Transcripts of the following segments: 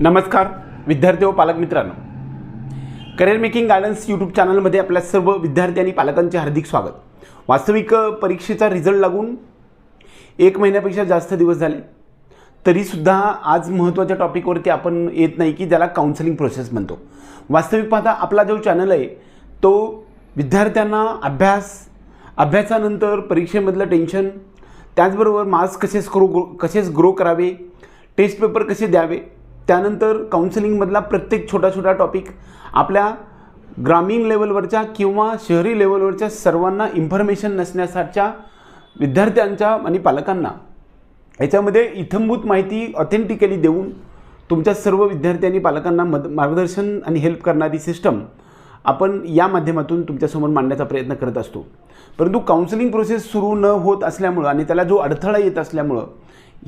नमस्कार विद्यार्थी व पालक मित्रांनो. करिअर मेकिंग गायडन्स यूट्यूब चॅनलमध्ये आपल्या सर्व विद्यार्थी आणि पालकांचे हार्दिक स्वागत. वास्तविक परीक्षेचा रिझल्ट लागून एक महिन्यापेक्षा जास्त दिवस झाले. तरीसुद्धा आज महत्त्वाच्या टॉपिकवरती आपण येत नाही की ज्याला काउन्सिलिंग प्रोसेस म्हणतो. वास्तविक पाहता आपला जो चॅनल आहे तो विद्यार्थ्यांना अभ्यास अभ्यासानंतर परीक्षेमधलं टेन्शन त्याचबरोबर मार्क्स कसे स्क्रो ग्रो कसेच ग्रो करावे टेस्ट पेपर कसे द्यावे त्यानंतर काउन्सिलिंगमधला प्रत्येक छोटा छोटा टॉपिक आपल्या ग्रामीण लेवलवरच्या किंवा शहरी लेवलवरच्या सर्वांना इन्फॉर्मेशन नसण्यासाठीच्या विद्यार्थ्यांच्या आणि पालकांना. याच्यामध्ये इथंभूत माहिती ऑथेंटिकली देऊन तुमच्या सर्व विद्यार्थी आणि पालकांना मद मार्गदर्शन आणि हेल्प करणारी सिस्टम आपण या माध्यमातून तुमच्यासमोर मांडण्याचा प्रयत्न करत असतो. परंतु काउन्सिलिंग प्रोसेस सुरू न होत असल्यामुळं आणि त्याला जो अडथळा येत असल्यामुळं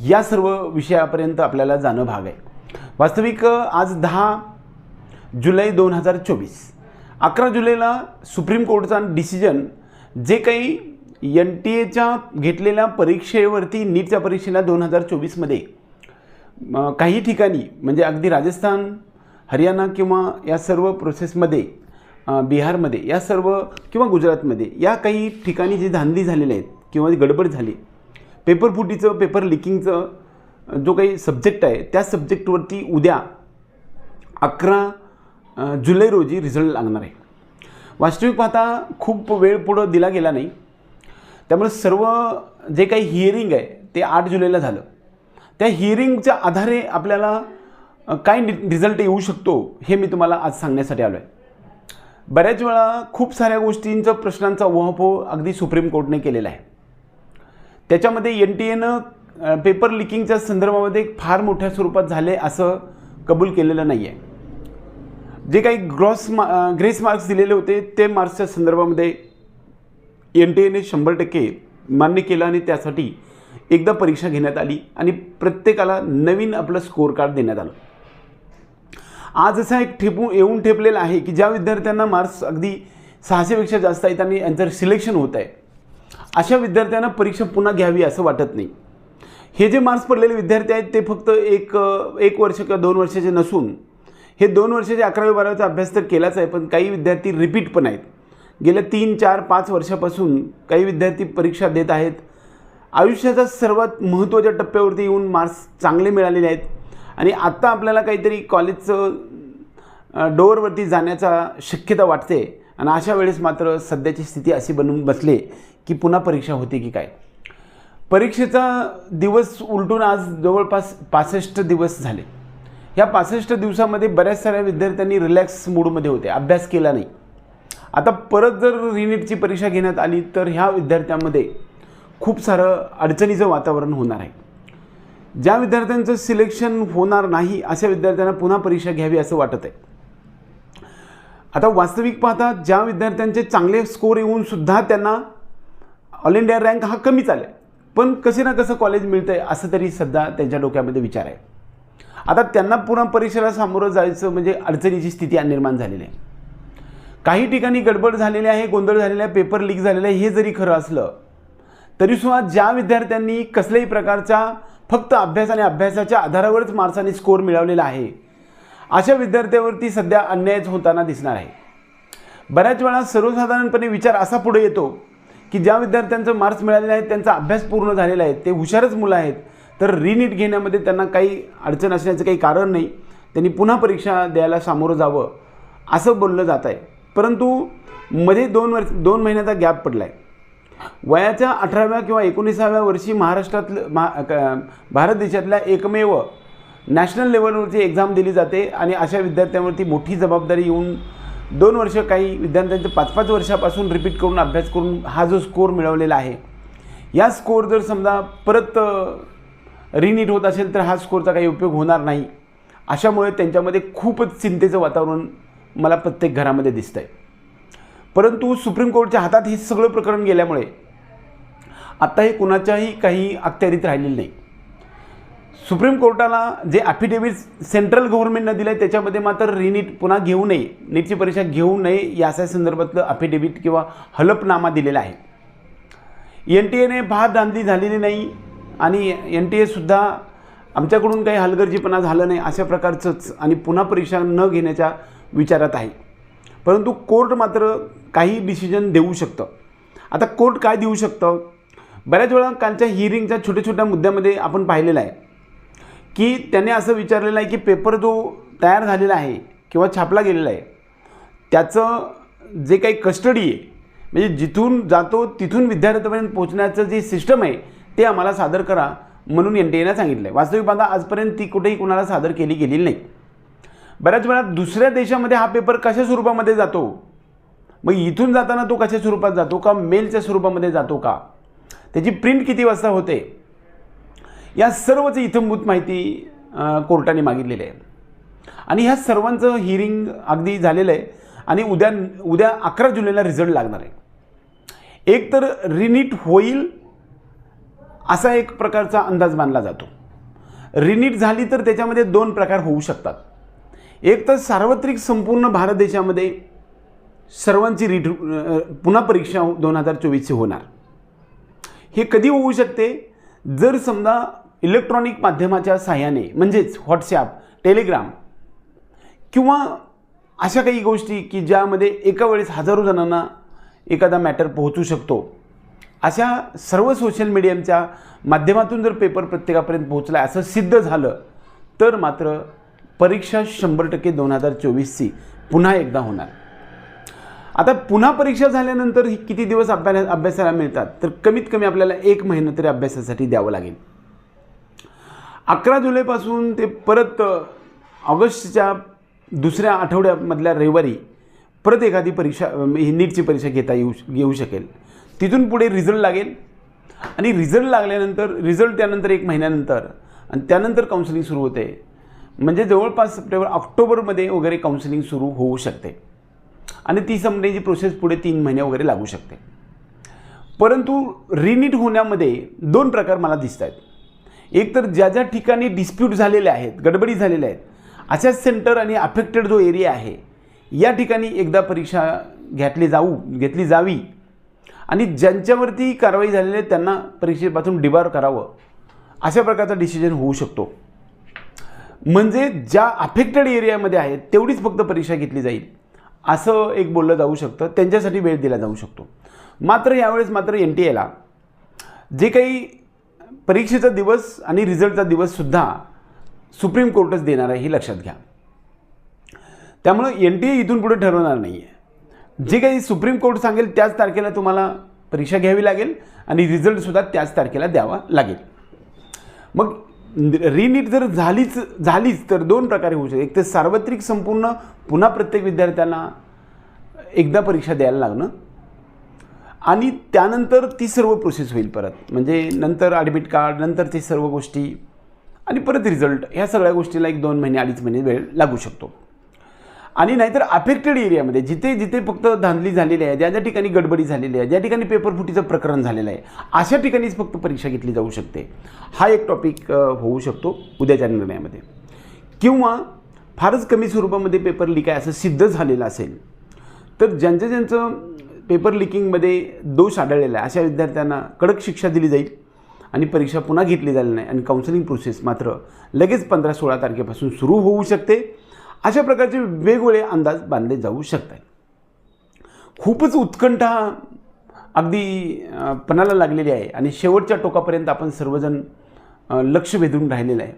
या सर्व विषयापर्यंत आपल्याला जाणं भाग आहे. वास्तविक आज दहा जुलै दोन हजार चोवीस. अकरा जुलैला सुप्रीम कोर्टचा डिसिजन जे काही एन टी एच्या घेतलेल्या परीक्षेवरती नीटच्या परीक्षेला दोन हजार चोवीसमध्ये. काही ठिकाणी म्हणजे अगदी राजस्थान हरियाणा किंवा या सर्व प्रोसेसमध्ये बिहारमध्ये या सर्व किंवा गुजरातमध्ये या काही ठिकाणी जी धांदली झालेल्या आहेत किंवा जी गडबड झाली पेपर फुटीचं पेपर लिकिंगचं जो काही सब्जेक्ट आहे त्या सब्जेक्टवरती उद्या अकरा जुलै रोजी रिझल्ट लागणार आहे. वास्तविक पाहता खूप वेळ पुढं दिला गेला नाही. त्यामुळे सर्व जे काही हिअरिंग आहे ते आठ जुलैला झालं. त्या हिअरिंगच्या आधारे आपल्याला काय रिझल्ट येऊ शकतो हे मी तुम्हाला आज सांगण्यासाठी आलो आहे बऱ्याच वेळा खूप साऱ्या गोष्टींचं प्रश्नांचा उहापोह अगदी सुप्रीम कोर्टने केलेला आहे. त्याच्यामध्ये एन टी एनं पेपर लिकिंगच्या संदर्भामध्ये फार मोठ्या स्वरूपात झाले असं कबूल केलेलं नाही आहे जे काही ग्रॉस मा ग्रेस मार्क्स दिलेले होते ते मार्क्सच्या संदर्भामध्ये एन टी एने शंभर टक्के मान्य केलं आणि त्यासाठी एकदा परीक्षा घेण्यात आली आणि प्रत्येकाला नवीन आपलं स्कोअर कार्ड देण्यात आलं. आज असा एक ठेपू येऊन ठेपलेला आहे की ज्या विद्यार्थ्यांना मार्क्स अगदी सहाशेपेक्षा जास्त आहेत आणि यांचं सिलेक्शन होत आहे अशा विद्यार्थ्यांना परीक्षा पुन्हा घ्यावी असं वाटत नाही. हे जे मार्क्स पडलेले विद्यार्थी आहेत ते फक्त एक एक वर्ष किंवा दोन वर्षाचे नसून हे दोन वर्षाचे अकरावी बारावीचा अभ्यास तर केलाच आहे पण काही विद्यार्थी रिपीट पण आहेत. गेल्या तीन चार पाच वर्षापासून काही विद्यार्थी परीक्षा देत आहेत. आयुष्याचा सर्वात महत्त्वाच्या टप्प्यावरती येऊन मार्क्स चांगले मिळालेले आहेत. आणि आत्ता आपल्याला काहीतरी कॉलेजचं डोअरवरती जाण्याचा शक्यता वाटते. आणि अशा वेळेस मात्र सध्याची स्थिती अशी बनून बसले की पुन्हा परीक्षा होते की काय? परीक्षेचा दिवस उलटून आज जवळपास पासष्ट दिवस झाले. ह्या पासष्ट दिवसामध्ये बऱ्याच साऱ्या विद्यार्थ्यांनी रिलॅक्स मूडमध्ये होते. अभ्यास केला नाही. आता परत जर रिनीटची परीक्षा घेण्यात आली तर ह्या विद्यार्थ्यांमध्ये खूप सारं अडचणीचं वातावरण होणार आहे. ज्या विद्यार्थ्यांचं सिलेक्शन होणार नाही अशा विद्यार्थ्यांना पुन्हा परीक्षा घ्यावी असं वाटत आहे. आता वास्तविक पाहता ज्या विद्यार्थ्यांचे चांगले स्कोर येऊन सुद्धा त्यांना ऑल इंडिया रँक हा कमीच आला पण कसे ना कसं कॉलेज मिळतं आहे असं तरी सध्या त्यांच्या डोक्यामध्ये विचार आहे. आता त्यांना पुन्हा परीक्षेला सामोरं जायचं म्हणजे अडचणीची स्थिती निर्माण झालेली आहे. काही ठिकाणी गडबड झालेली आहे गोंधळ झालेला आहे पेपर लीक झालेला आहे हे जरी खरं असलं तरीसुद्धा ज्या विद्यार्थ्यांनी कसल्याही प्रकारचा फक्त अभ्यास आणि अभ्यासाच्या आधारावरच मार्क्साने स्कोअर मिळवलेला आहे अशा विद्यार्थ्यावरती सध्या अन्यायच होताना दिसणार आहे. बऱ्याच वेळा सर्वसाधारणपणे विचार असा पुढे येतो की ज्या विद्यार्थ्यांचं मार्क्स मिळालेले आहेत त्यांचा अभ्यास पूर्ण झालेला आहे ते हुशारच मुलं आहेत तर रिनीट घेण्यामध्ये त्यांना काही अडचण असण्याचं काही कारण नाही. त्यांनी पुन्हा परीक्षा द्यायला सामोरं जावं असं बोललं जात आहे. परंतु मध्ये दोन वर्ष दोन महिन्याचा गॅप पडला आहे वयाच्या अठराव्या किंवा एकोणीसाव्या वर्षी महाराष्ट्रातलं महा क- भारत देशातल्या एकमेव नॅशनल लेवलवरची एक्झाम दिली जाते आणि अशा विद्यार्थ्यांवरती मोठी जबाबदारी येऊन दोन वर्ष काही विद्यार्थ्यांचे पाच पाच वर्षापासून रिपीट करून अभ्यास करून हा जो स्कोअर मिळवलेला आहे या स्कोअर जर समजा परत रिनीट होत असेल तर हा स्कोअरचा काही उपयोग होणार नाही. अशामुळे त्यांच्यामध्ये खूपच चिंतेचं वातावरण मला प्रत्येक घरामध्ये दिसतं आहे परंतु सुप्रीम कोर्टच्या हातात हे सगळं प्रकरण गेल्यामुळे आत्ता हे कुणाच्याही काही अखत्यारीत राहिलेलं नाही. सुप्रीम कोर्टाला जे ॲफिडेव्हिट सेंट्रल गव्हर्नमेंटनं दिलं आहे त्याच्यामध्ये मात्र रिनीट पुन्हा घेऊ नये नीटची परीक्षा घेऊ नये याच्या संदर्भातलं ॲफिडेव्हिट किंवा हलफनामा दिलेला आहे. एन टी एने फार धांदली झालेली नाही आणि एन टी एसुद्धा आमच्याकडून काही हलगर्जीपणा झालं नाही अशा प्रकारचंच आणि पुन्हा परीक्षा न घेण्याच्या विचारात आहे. परंतु कोर्ट मात्र काही डिसिजन देऊ शकतं. आता कोर्ट काय देऊ शकतं? बऱ्याच वेळा कालच्या हिअरिंगच्या छोट्या छोट्या मुद्द्यामध्ये आपण पाहिलेलं आहे. की त्याने असं विचारलेलं आहे की पेपर जो तयार झालेला आहे किंवा छापला गेलेला आहे त्याचं जे काही कस्टडी आहे म्हणजे जिथून जातो तिथून विद्यार्थ्यापर्यंत पोहोचण्याचं जे सिस्टम आहे ते आम्हाला सादर करा म्हणून एन टी एनं सांगितलं आहे वास्तविक पाहता आजपर्यंत ती कुठेही कुणाला सादर केली गेलेली नाही. बऱ्याच वेळा दुसऱ्या देशामध्ये हा पेपर कशा स्वरूपामध्ये जातो? मग इथून जाताना तो कशा स्वरूपात जातो का? मेलच्या स्वरूपामध्ये जातो का? त्याची प्रिंट किती वाजता होते? या सर्वच इथंभूत माहिती कोर्टाने मागितलेली आहे आणि ह्या सर्वांचं हिअरिंग अगदी झालेलं आहे. आणि उद्या उद्या अकरा जुलैला रिझल्ट लागणार आहे. एक तर रिनीट होईल असा एक प्रकारचा अंदाज मानला जातो. रिनीट झाली तर त्याच्यामध्ये दोन प्रकार होऊ शकतात. एक तर सार्वत्रिक संपूर्ण भारत देशामध्ये सर्वांची रिट पुन्हा परीक्षा दोन हजार चोवीसची होणार. हे कधी होऊ शकते? जर समजा इलेक्ट्रॉनिक माध्यमाच्या साह्याने म्हणजेच व्हॉट्सॲप टेलिग्राम किंवा अशा काही गोष्टी की ज्यामध्ये एका वेळेस हजारो जणांना एखादा मॅटर पोहोचू शकतो. अशा सर्व सोशल मीडियाच्या माध्यमातून जर पेपर प्रत्येकापर्यंत पोहोचला असं सिद्ध झालं तर मात्र परीक्षा शंभर टक्के दोन हजार चोवीसची पुन्हा एकदा होणार. आता पुन्हा परीक्षा झाल्यानंतर ही किती दिवस अभ्यास अभ्यासाला मिळतात? तर कमीत कमी आपल्याला एक महिना तरी अभ्यासासाठी द्यावं लागेल. अकरा जुलैपासून ते परत ऑगस्टच्या दुसऱ्या आठवड्यामधल्या रविवारी परत एखादी परीक्षा ही नीटची परीक्षा घेता येऊ घेऊ शकेल. तिथून पुढे रिझल्ट लागेल. आणि रिझल्ट लागल्यानंतर रिझल्ट त्यानंतर एक महिन्यानंतर आणि त्यानंतर काउन्सिलिंग सुरू होते. म्हणजे जवळपास सप्टेंबर ऑक्टोबरमध्ये वगैरे काउन्सिलिंग सुरू होऊ शकते. आणि ती संपण्याची प्रोसेस पुढे तीन महिने वगैरे लागू शकते. परंतु रिनीट होण्यामध्ये दोन प्रकार मला दिसत आहेत एक तर ज्या ज्या ठिकाणी डिस्प्यूट झालेले आहेत गडबडी झालेल्या आहेत अशाच सेंटर आणि अफेक्टेड जो एरिया आहे या ठिकाणी एकदा परीक्षा घेतली जाऊ घेतली जावी. आणि ज्यांच्यावरती कारवाई झालेली आहे त्यांना परीक्षेपासून डिबार करावं. अशा प्रकारचा डिसिजन होऊ शकतो. म्हणजे ज्या अफेक्टेड एरियामध्ये आहेत तेवढीच फक्त परीक्षा घेतली जाईल. असं एक बोललं जाऊ शकतं. त्यांच्यासाठी वेळ दिला जाऊ शकतो. मात्र यावेळेस मात्र एन टी एला जे काही परीक्षेचा दिवस आणि रिझल्टचा दिवससुद्धा सुप्रीम कोर्टच देणार आहे हे लक्षात घ्या. त्यामुळं एन टी ए इथून पुढे ठरवणार नाही आहे जे काही सुप्रीम कोर्ट सांगेल त्याच तारखेला तुम्हाला परीक्षा घ्यावी लागेल आणि रिझल्टसुद्धा त्याच तारखेला द्यावा लागेल. मग रिनीट जर झालीच झालीच तर दोन प्रकारे होऊ शकते एक तर सार्वत्रिक संपूर्ण पुन्हा प्रत्येक विद्यार्थ्यांना एकदा परीक्षा द्यायला लागणं आणि त्यानंतर ती सर्व प्रोसेस होईल परत. म्हणजे नंतर ॲडमिट कार्ड नंतर ते सर्व गोष्टी आणि परत रिझल्ट ह्या सगळ्या गोष्टीला एक दोन महिने अडीच महिने वेळ लागू शकतो. आणि नाहीतर अफेक्टेड एरियामध्ये जिथे जिथे फक्त धांदली झालेली आहे ज्या ज्या ठिकाणी गडबडी झालेली आहे ज्या ठिकाणी पेपर फुटीचं प्रकरण झालेलं आहे अशा ठिकाणीच फक्त परीक्षा घेतली जाऊ शकते. हा एक टॉपिक होऊ शकतो उद्याच्या निर्णयामध्ये. किंवा फारच कमी स्वरूपामध्ये पेपर लीक आहे असं सिद्ध झालेलं असेल तर ज्यांचं ज्यांचं पेपर लिकिंगमध्ये दोष आढळलेला आहे. अशा विद्यार्थ्यांना कडक शिक्षा दिली जाईल आणि परीक्षा पुन्हा घेतली जाईल नाही आणि काउन्सिलिंग प्रोसेस मात्र लगेच पंधरा सोळा तारखेपासून सुरू होऊ शकते. अशा प्रकारचे वेगवेगळे अंदाज बांधले जाऊ शकतात. खूपच उत्कंठा अगदी पणाला लागलेली आहे आणि शेवटच्या टोकापर्यंत आपण सर्वजण लक्ष वेधून राहिलेलं आहे.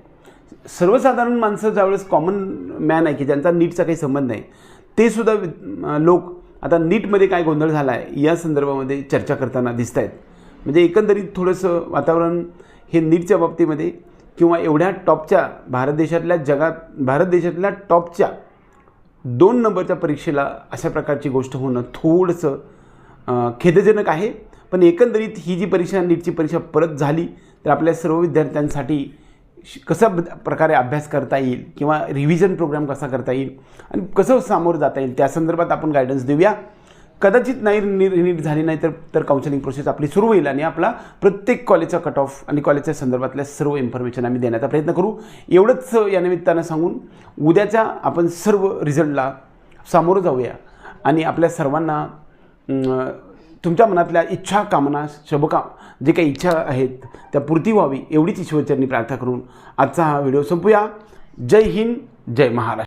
सर्वसाधारण माणसं ज्यावेळेस कॉमन मॅन आहे की ज्यांचा नीटचा काही संबंध नाही ते सुद्धा वि- लोक आता नीटमध्ये काय गोंधळ झाला आहे या संदर्भामध्ये चर्चा करताना दिसत आहेत म्हणजे एकंदरीत थोडंसं वातावरण हे नीटच्या बाबतीमध्ये किंवा एवढ्या टॉपच्या भारत देशातल्या जगात भारत देशातल्या टॉपच्या दोन नंबरच्या परीक्षेला अशा प्रकारची गोष्ट होणं थोडंसं खेदजनक आहे. पण एकंदरीत ही जी परीक्षा नीटची परीक्षा परत झाली तर आपल्या सर्व विद्यार्थ्यांसाठी कसा प्रकारे अभ्यास करता येईल किंवा रिव्हिजन प्रोग्राम कसा करता येईल आणि कसं सामोरं जाता येईल त्या संदर्भात आपण गायडन्स देऊया. कदाचित नाही नीट नीट झाली नाही तर तर काउन्सिलिंग प्रोसेस आपली सुरू होईल आणि आपला प्रत्येक कॉलेजचा कट ऑफ आणि कॉलेजच्या संदर्भातल्या सर्व इन्फॉर्मेशन आम्ही देण्याचा प्रयत्न करू. एवढंच या निमित्तानं सांगून उद्याच्या आपण सर्व रिझल्टला सामोरं जाऊया आणि आपल्या सर्वांना तुमच्या मनातल्या इच्छा कामना शुभकाम जे काही इच्छा आहेत त्या पूर्ती व्हावी एवढीच ईश्वरचरणी प्रार्थना करून आजचा हा व्हिडिओ संपूया. जय हिंद जय महाराष्ट्र.